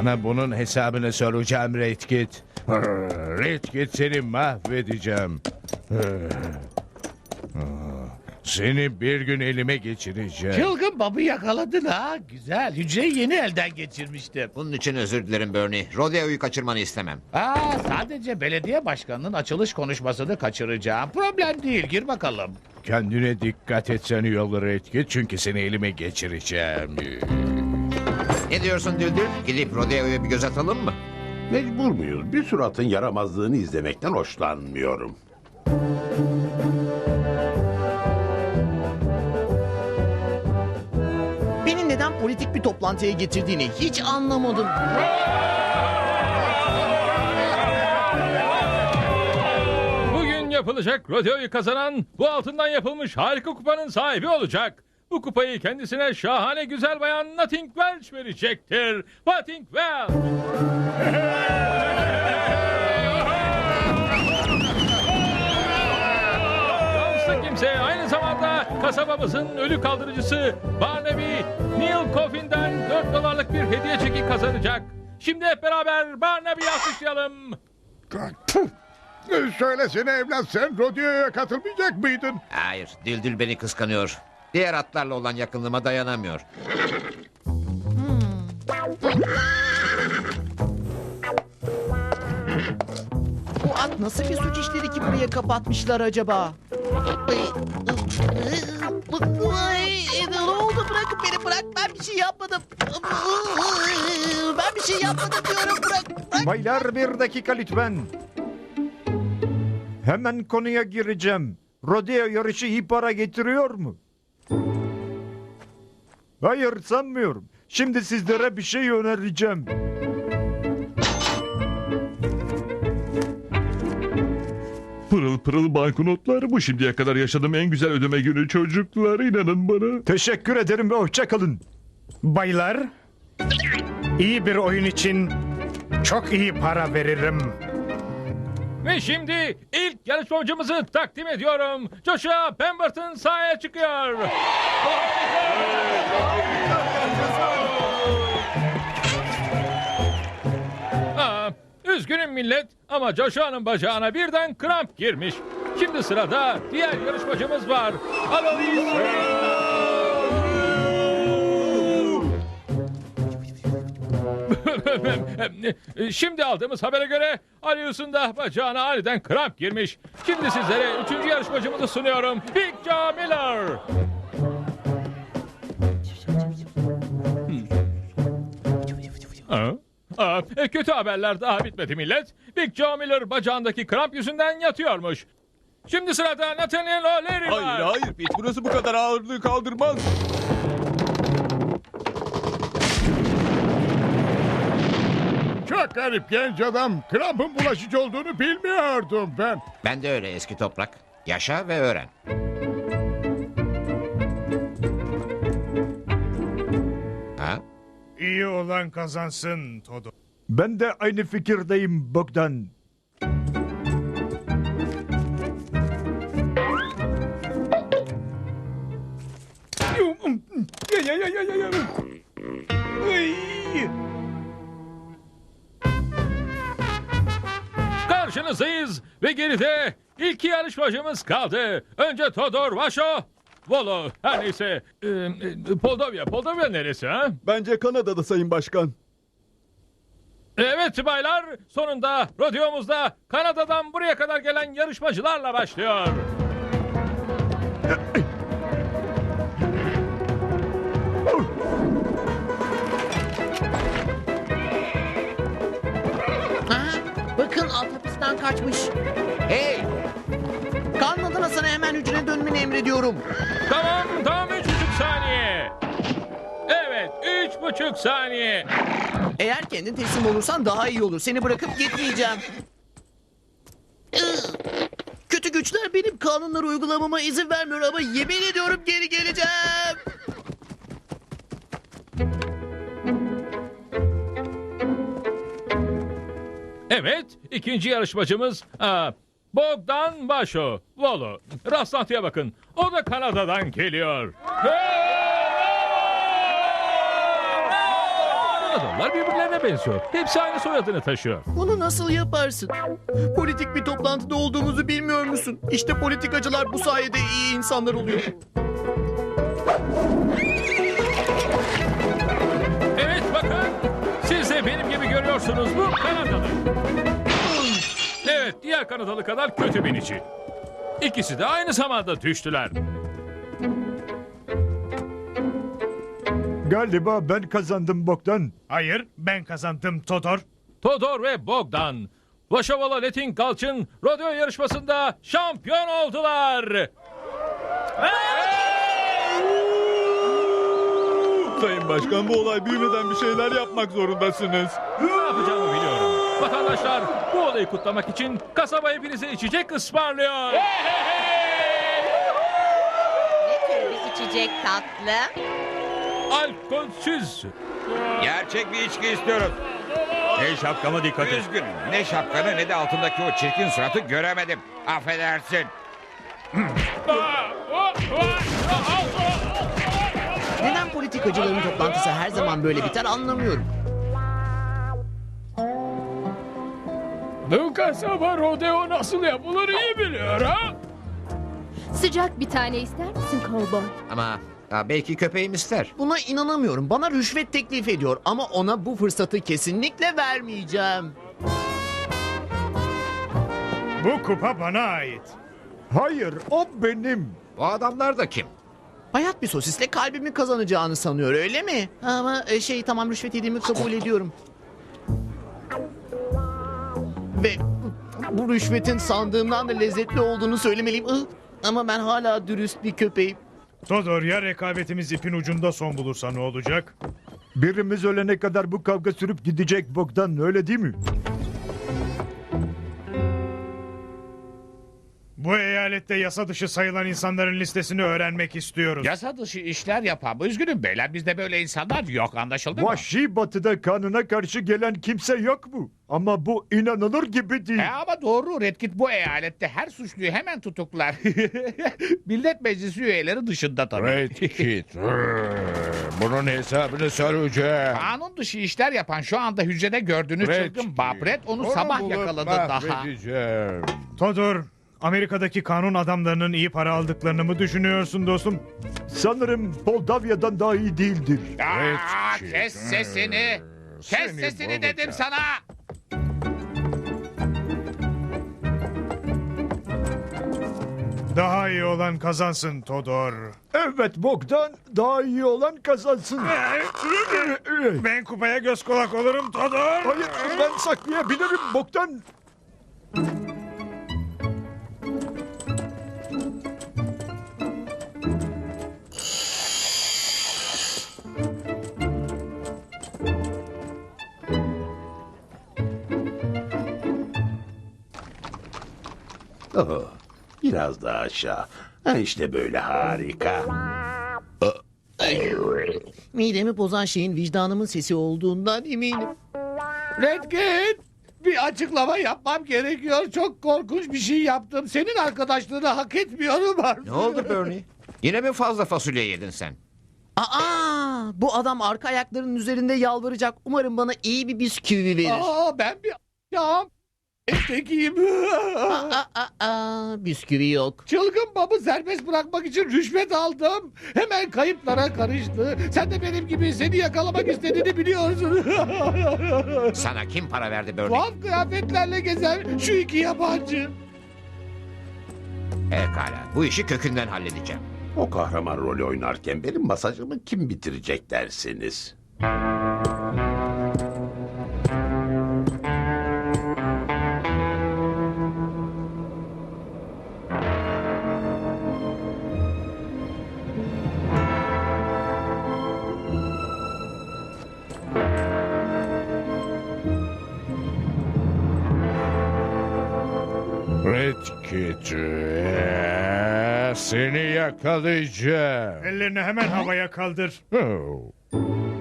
Sana bunun hesabını soracağım Redkit. Redkit seni mahvedeceğim. Seni bir gün elime geçireceğim. Çılgın Bob'u yakaladın ha. Güzel. Hücreyi yeni elden geçirmiştim. Bunun için özür dilerim Bernie. Rodeo'yu kaçırmanı istemem. Aa, sadece belediye başkanının açılış konuşmasını kaçıracağım. Problem değil. Gir bakalım. Kendine dikkat etsen iyi olur Redkit çünkü seni elime geçireceğim. Ne diyorsun Düldül? Gidip Rodeo'ya bir göz atalım mı? Mecbur muyuz? Bir suratın yaramazlığını izlemekten hoşlanmıyorum. Beni neden politik bir toplantıya getirdiğini hiç anlamadım. Bugün yapılacak rodeoyu kazanan bu altından yapılmış harika kupanın sahibi olacak. Bu kupayı kendisine şahane güzel bayan Nothing Welch verecektir. Nothing Welch. Şanslı kimse aynı zamanda kasabamızın ölü kaldırıcısı Barnaby Neil Coffin'den 4 dolarlık bir hediye çeki kazanacak. Şimdi hep beraber Barnaby'yi alkışlayalım. Söylesene evlat sen rodeoya katılmayacak mıydın? Hayır, Düldül beni kıskanıyor. Diğer atlarla olan yakınlığıma dayanamıyor. Bu at nasıl bir suç işleri ki buraya kapatmışlar acaba? Ay, ne oldu bırakın beni bırak ben bir şey yapmadım. Ben bir şey yapmadım diyorum bırak. bırak. Baylar bir dakika lütfen. Hemen konuya gireceğim. Rodeo yarışı iyi para getiriyor mu? Hayır sanmıyorum. Şimdi sizlere bir şey önereceğim. Pırıl pırıl banknotlar bu şimdiye kadar yaşadığım en güzel ödeme günü çocuklar inanın bana. Teşekkür ederim ve hoşça kalın. Baylar, iyi bir oyun için çok iyi para veririm. Ve şimdi ilk yarışmacımızı takdim ediyorum. Joshua Pemberton sahaya çıkıyor. Aa, üzgünüm millet ama Joshua'nın bacağına birden kramp girmiş. Şimdi sırada diğer yarışmacımız var. Alois. Şimdi aldığımız habere göre Alius'un da bacağına aniden kramp girmiş. Şimdi sizlere üçüncü yarışmacımızı sunuyorum. Big Joe Miller. Aa, aa, e, kötü haberler daha bitmedi millet. Big Joe Miller bacağındaki kramp yüzünden yatıyormuş. Şimdi sırada Nathaniel O'Leary var. Hayır hayır Pit burası bu kadar ağırlığı kaldırmaz. Çok garip genç adam. Krampın bulaşıcı olduğunu bilmiyordum ben. Ben de öyle eski toprak. Yaşa ve öğren. Ha? İyi olan kazansın Todo. Ben de aynı fikirdeyim Bogdan. Karşınızdayız ve geride iki yarışmacımız kaldı. Önce Todor Vaşo. Volo her neyse. Ee, e, Poldovya. Poldovya neresi ha? Bence Kanada'da sayın başkan. Evet baylar sonunda rodeomuzda Kanada'dan buraya kadar gelen yarışmacılarla başlıyor. hapisten kaçmış. Hey! Kanun adına sana hemen hücrene dönmeni emrediyorum. Tamam tamam üç buçuk saniye. Evet üç buçuk saniye. Eğer kendin teslim olursan daha iyi olur. Seni bırakıp gitmeyeceğim. Kötü güçler benim kanunları uygulamama izin vermiyor ama yemin ediyorum geri geleceğim. Evet ikinci yarışmacımız aa, Bogdan Başo. Volo. Rastlantıya bakın. O da Kanada'dan geliyor. Kanadalılar birbirlerine benziyor. Hepsi aynı soyadını taşıyor. Bunu nasıl yaparsın? Politik bir toplantıda olduğumuzu bilmiyor musun? İşte politikacılar bu sayede iyi insanlar oluyor. Gibi görüyorsunuz bu Kanadalı. Evet diğer Kanadalı kadar kötü binici. İkisi de aynı zamanda düştüler. Galiba ben kazandım Bogdan. Hayır ben kazandım Todor. Todor ve Bogdan. Vaşavala Letin Galç'ın rodeo yarışmasında şampiyon oldular. Sayın Başkan bu olay büyümeden bir şeyler yapmak zorundasınız. Ne yapacağımı biliyorum. Vatandaşlar bu olayı kutlamak için kasaba hepinize içecek ısmarlıyor. Ne tür bir içecek tatlı? Alkolsüz. Gerçek bir içki istiyoruz. Hey şapkama dikkat et. Üzgünüm. Ne şapkanı ne de altındaki o çirkin suratı göremedim. Affedersin. Neden politikacıların toplantısı her zaman böyle biter anlamıyorum. Bu kasaba rodeo nasıl yapılır iyi biliyor ha? Sıcak bir tane ister misin kovboy? Ama ha, belki köpeğim ister. Buna inanamıyorum. Bana rüşvet teklif ediyor ama ona bu fırsatı kesinlikle vermeyeceğim. Bu kupa bana ait. Hayır o benim. Bu adamlar da kim? Bayat bir sosisle kalbimi kazanacağını sanıyor öyle mi? Ama e, şey tamam rüşvet yediğimi kabul ediyorum. Ve bu rüşvetin sandığımdan da lezzetli olduğunu söylemeliyim. Ih, Ama ben hala dürüst bir köpeğim. Todor ya rekabetimiz ipin ucunda son bulursa ne olacak? Birimiz ölene kadar bu kavga sürüp gidecek Bogdan öyle değil mi? Eyalette yasa dışı sayılan insanların listesini öğrenmek istiyoruz. Yasa dışı işler yapan. Üzgünüm beyler bizde böyle insanlar yok anlaşıldı mı? Vahşi batıda kanuna karşı gelen kimse yok mu? Ama bu inanılır gibi değil. E ama doğru Red Kit bu eyalette her suçluyu hemen tutuklar. Millet Meclisi üyeleri dışında tabii. Red Kit. Rrr, Bunun hesabını soracağım. Kanun dışı işler yapan şu anda hücrede gördüğünüz Red çılgın Kit. Babret onu, Onu sabah yakaladı daha. Todor, Amerika'daki kanun adamlarının iyi para aldıklarını mı düşünüyorsun dostum? Sanırım Moldavya'dan daha iyi değildir. Aa, Red Kit. kes sesini. Kes Seni sesini dedim bulacağım. sana. Daha iyi olan kazansın Todor. Evet Bogdan daha iyi olan kazansın. Ben kupaya göz kulak olurum Todor. Hayır ben saklayabilirim Bogdan. Oh, biraz daha aşağı. Ha, işte böyle harika. Midemi bozan şeyin vicdanımın sesi olduğundan eminim. Red Kit. Bir açıklama yapmam gerekiyor. Çok korkunç bir şey yaptım. Senin arkadaşlığını hak etmiyorum artık. Ne oldu Bernie? Yine mi fazla fasulye yedin sen? Aa, bu adam arka ayaklarının üzerinde yalvaracak. Umarım bana iyi bir bisküvi verir. Aa, ben bir ya Tekiyim. Aa, aa, aa, bisküvi yok. Çılgın babı serbest bırakmak için rüşvet aldım. Hemen kayıplara karıştı. Sen de benim gibi seni yakalamak istediğini biliyorsun. Sana kim para verdi Bernie? Tuhaf kıyafetlerle gezen şu iki yabancı. Pekala. Bu işi kökünden halledeceğim. O kahraman rolü oynarken benim masajımı kim bitirecek dersiniz? Seni yakalayacağım. Ellerini hemen havaya kaldır. Oh.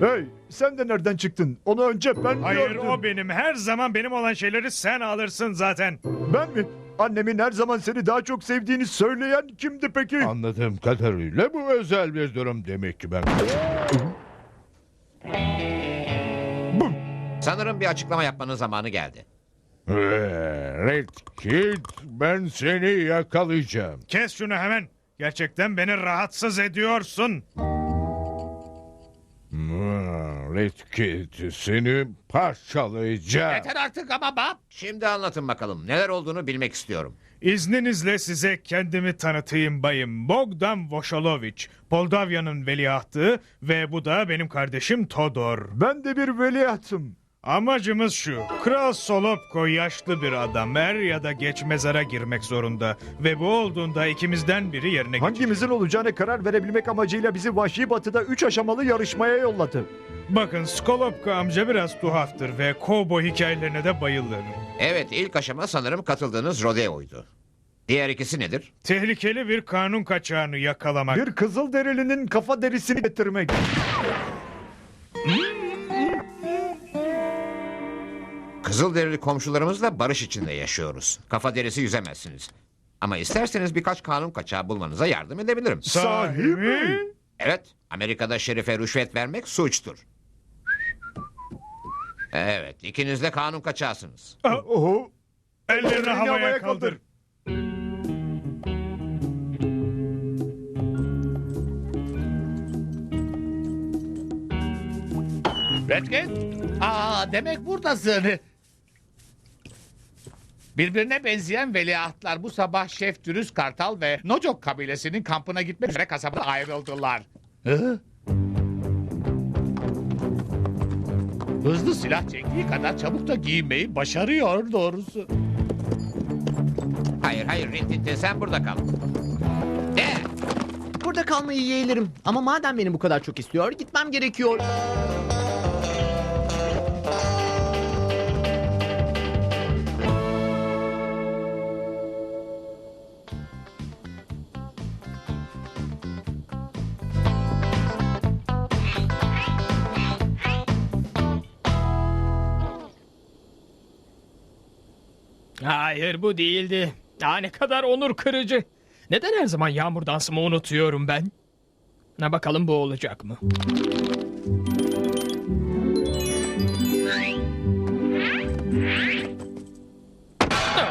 Hey sen de nereden çıktın? Onu önce ben Hayır gördüm. o benim. Her zaman benim olan şeyleri sen alırsın zaten. Ben mi? Annemin her zaman seni daha çok sevdiğini söyleyen kimdi peki? Anladığım kadarıyla bu özel bir durum demek ki ben. Sanırım bir açıklama yapmanın zamanı geldi. Red Kit ben seni yakalayacağım. Kes şunu hemen. Gerçekten beni rahatsız ediyorsun. Hmm, Red Kit seni parçalayacağım. Yeter artık ama bab. Şimdi anlatın bakalım. Neler olduğunu bilmek istiyorum. İzninizle size kendimi tanıtayım bayım. Bogdan Vosholoviç, Poldavya'nın veliahtı ve bu da benim kardeşim Todor. Ben de bir veliahtım. Amacımız şu. Kral Solopko yaşlı bir adam. Er ya da geç mezara girmek zorunda. Ve bu olduğunda ikimizden biri yerine geçecek. Hangimizin olacağını karar verebilmek amacıyla bizi Vahşi Batı'da 3 aşamalı yarışmaya yolladı. Bakın Skolopko amca biraz tuhaftır ve kovboy hikayelerine de bayılır. Evet ilk aşama sanırım katıldığınız rodeoydu. Diğer ikisi nedir? Tehlikeli bir kanun kaçağını yakalamak. Bir kızıl derilinin kafa derisini getirmek. Kızılderili komşularımızla barış içinde yaşıyoruz. Kafa derisi yüzemezsiniz. Ama isterseniz birkaç kanun kaçağı bulmanıza yardım edebilirim. Sahi mi? Evet, Amerika'da şerife rüşvet vermek suçtur. Evet, ikiniz de kanun kaçağısınız. Oho. Ellerini havaya kaldır. Red Kit. Aa demek buradasın. Birbirine benzeyen veliahtlar bu sabah Şef Dürüst Kartal ve Nocok kabilesinin kampına gitmek üzere kasabada ayrıldılar. Hı? Hızlı silah çektiği kadar çabuk da giyinmeyi başarıyor doğrusu. Hayır, hayır, Rintintin sen burada kal. De! Burada kalmayı yeğlerim. Ama madem beni bu kadar çok istiyor gitmem gerekiyor. Hayır bu değildi. Aa, ne kadar onur kırıcı. Neden her zaman yağmur dansımı unutuyorum ben? Ne bakalım bu olacak mı?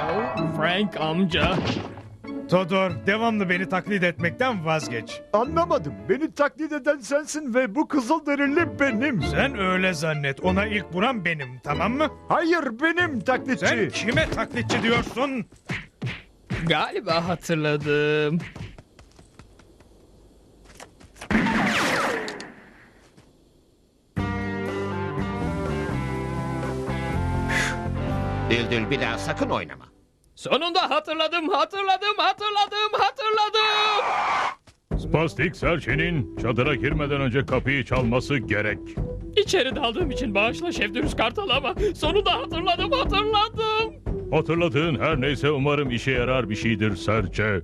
Oh, Frank amca. Todor devamlı beni taklit etmekten vazgeç. Anlamadım. Beni taklit eden sensin ve bu kızıl derili benim. Sen öyle zannet. Ona ilk vuran benim tamam mı? Hayır benim taklitçi. Sen kime taklitçi diyorsun? Galiba hatırladım. Düldül bir daha sakın oynama. Sonunda hatırladım, hatırladım, hatırladım, hatırladım. Spastik serçenin çadıra girmeden önce kapıyı çalması gerek. İçeri daldığım için bağışla Şef Dürüst Kartal ama sonunda hatırladım, hatırladım. Hatırladığın her neyse umarım işe yarar bir şeydir serçe.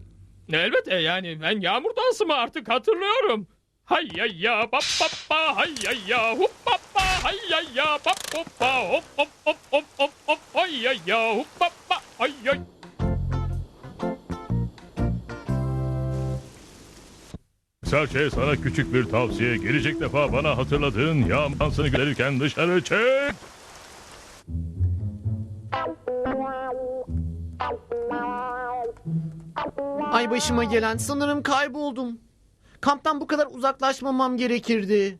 Elbette yani ben yağmur dansımı artık hatırlıyorum. Hay ya ya bap bap ba hay ya ya hup bap ba hay ya ya bap hop ba hop hop hop hop hop hop hay ya ya hup bap ba hay ya. Serçe sana küçük bir tavsiye. Gelecek defa bana hatırladığın yağmur dansını gelirken dışarı çık. Ay başıma gelen sanırım kayboldum. Kamptan bu kadar uzaklaşmamam gerekirdi.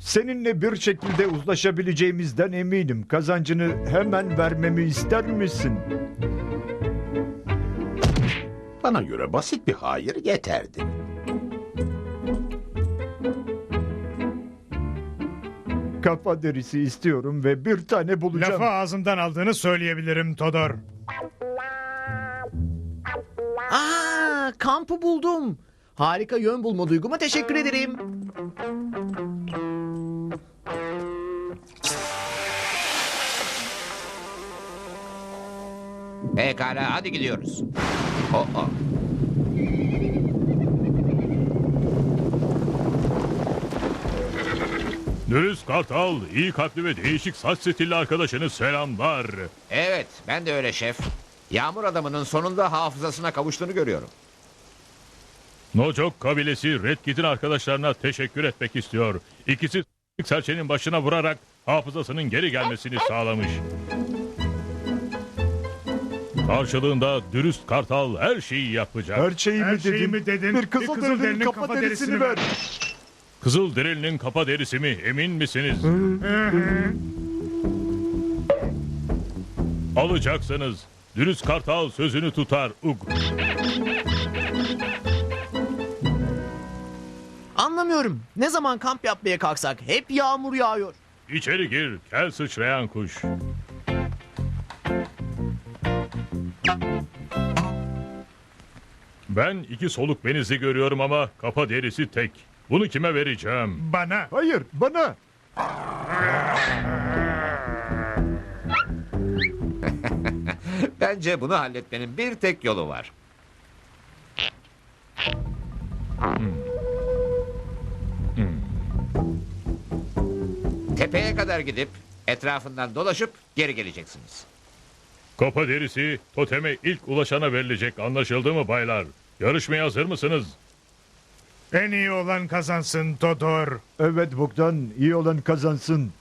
Seninle bir şekilde uzlaşabileceğimizden eminim. Kazancını hemen vermemi ister misin? Bana göre basit bir hayır yeterdi. Kafa derisi istiyorum ve bir tane bulacağım. Lafı ağzımdan aldığını söyleyebilirim Todor. Aa, kampı buldum. Harika yön bulma duyguma teşekkür ederim. Pekala hadi gidiyoruz. Oh, oh. Dürüst Kartal, iyi kalpli ve değişik saç stilli arkadaşını selamlar. Evet ben de öyle şef. Yağmur adamının sonunda hafızasına kavuştuğunu görüyorum. Nocok kabilesi Red Kit'in arkadaşlarına teşekkür etmek istiyor. İkisi serçenin başına vurarak hafızasının geri gelmesini sağlamış. Karşılığında dürüst kartal her şeyi yapacak. Her şeyi Her mi şeyi dedin? mi dedin? Bir Bir kızıl, derinin kafa, derisini ver. Kızıl derinin kafa derisi mi emin misiniz? Alacaksınız. Dürüst kartal sözünü tutar. Ug. Anlamıyorum. Ne zaman kamp yapmaya kalksak hep yağmur yağıyor. İçeri gir kel sıçrayan kuş. Ben iki soluk benizli görüyorum ama kafa derisi tek. Bunu kime vereceğim? Bana. Hayır bana. Bence bunu halletmenin bir tek yolu var. Tepeye kadar gidip etrafından dolaşıp geri geleceksiniz. Kafa derisi toteme ilk ulaşana verilecek anlaşıldı mı baylar? Yarışmaya hazır mısınız? En iyi olan kazansın Todor. Evet Bogdan iyi olan kazansın.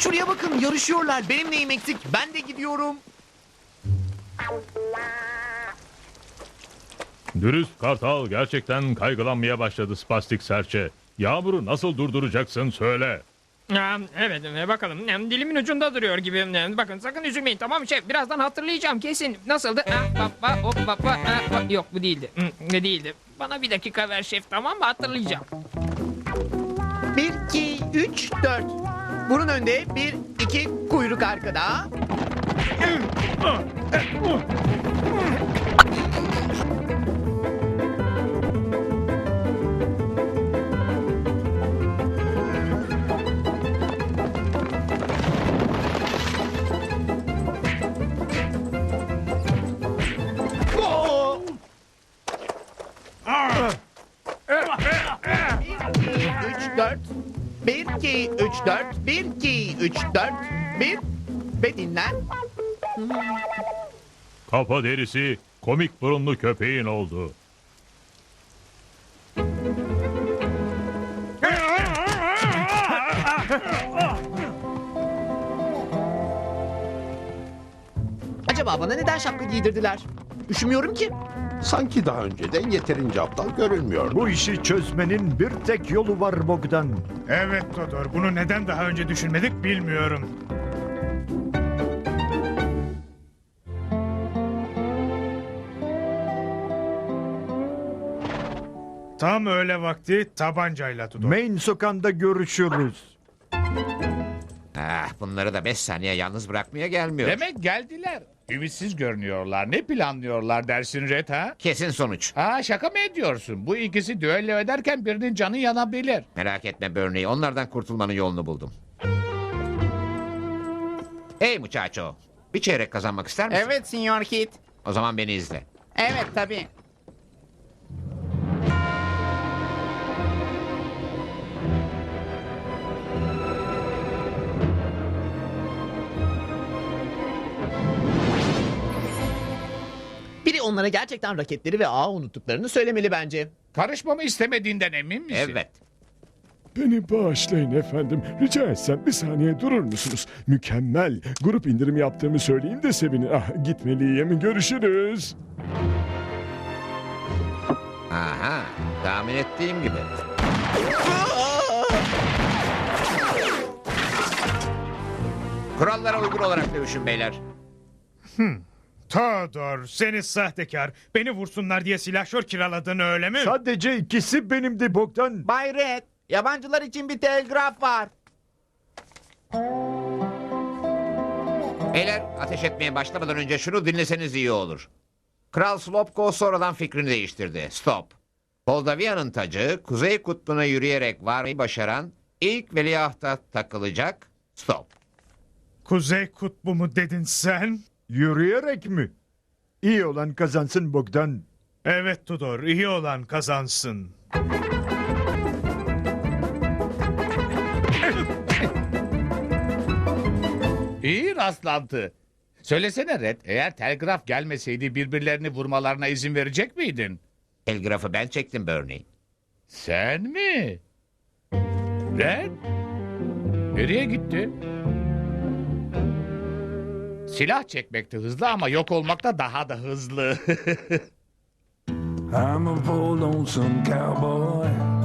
Şuraya bakın yarışıyorlar. Benim neyim eksik? Ben de gidiyorum. Dürüst kartal gerçekten kaygılanmaya başladı spastik serçe. Yağmuru nasıl durduracaksın söyle. Aa, evet e, bakalım E, dilimin ucunda duruyor gibi. E, Bakın sakın üzülmeyin tamam mı şef birazdan hatırlayacağım kesin. Nasıldı? Ah, baba, hop, baba, ah, ba- Yok bu değildi. Hı, Ne değildi. Bana bir dakika ver şef tamam mı hatırlayacağım. 1, 2, 3, 4. Bunun önde 1, 2 kuyruk arkada. Dört. Bir, iki, üç, dört. Bir. Ve dinlen. Kafa derisi komik burunlu köpeğin oldu. Acaba bana neden şapka giydirdiler? Üşümüyorum ki. Sanki daha önceden yeterince aptal görünmüyor. Bu işi çözmenin bir tek yolu var Bogdan. Evet Todor. Bunu neden daha önce düşünmedik bilmiyorum. Tam öğle vakti tabancayla Todor. Main sokağında görüşürüz. Ah, bunları da beş saniye yalnız bırakmaya gelmiyor. Demek geldiler. Ümitsiz görünüyorlar. Ne planlıyorlar dersin Red ha? Kesin sonuç. Ha şaka mı ediyorsun? Bu ikisi düello ederken birinin canı yanabilir. Merak etme Bernie, onlardan kurtulmanın yolunu buldum. Hey muchacho, bir çeyrek kazanmak ister misin? Evet Senior Kid. O zaman beni izle. Evet tabii. Biri onlara gerçekten raketleri ve ağı unuttuklarını söylemeli bence. Karışmamı istemediğinden emin misin? Evet. Beni bağışlayın efendim. Rica etsem bir saniye durur musunuz? Mükemmel. Grup indirim yaptığımı söyleyin de sevinin. Ah gitmeliyim. Görüşürüz. Aha, tahmin ettiğim gibi. Kurallara uygun olarak dövüşün beyler. Todor seni sahtekar. Beni vursunlar diye silahşör kiraladın öyle mi? Sadece ikisi benimdi Bogdan. Bay Red yabancılar için bir telgraf var. Beyler ateş etmeye başlamadan önce şunu dinleseniz iyi olur. Kral Slopko sonradan fikrini değiştirdi. Stop. Moldavya'nın tacı Kuzey Kutbu'na yürüyerek varmayı başaran ilk veliahta takılacak. Stop. Kuzey kutbu mu dedin sen? Yürüyerek mi? İyi olan kazansın Bogdan. Evet Tudor iyi olan kazansın. İyi rastlantı. Söylesene Red, eğer telgraf gelmeseydi birbirlerini vurmalarına izin verecek miydin? Telgrafı ben çektim Bernie. Sen mi? Red? Nereye gitti? Silah çekmekte hızlı ama yok olmakta daha da hızlı. I'm a poor lonesome cowboy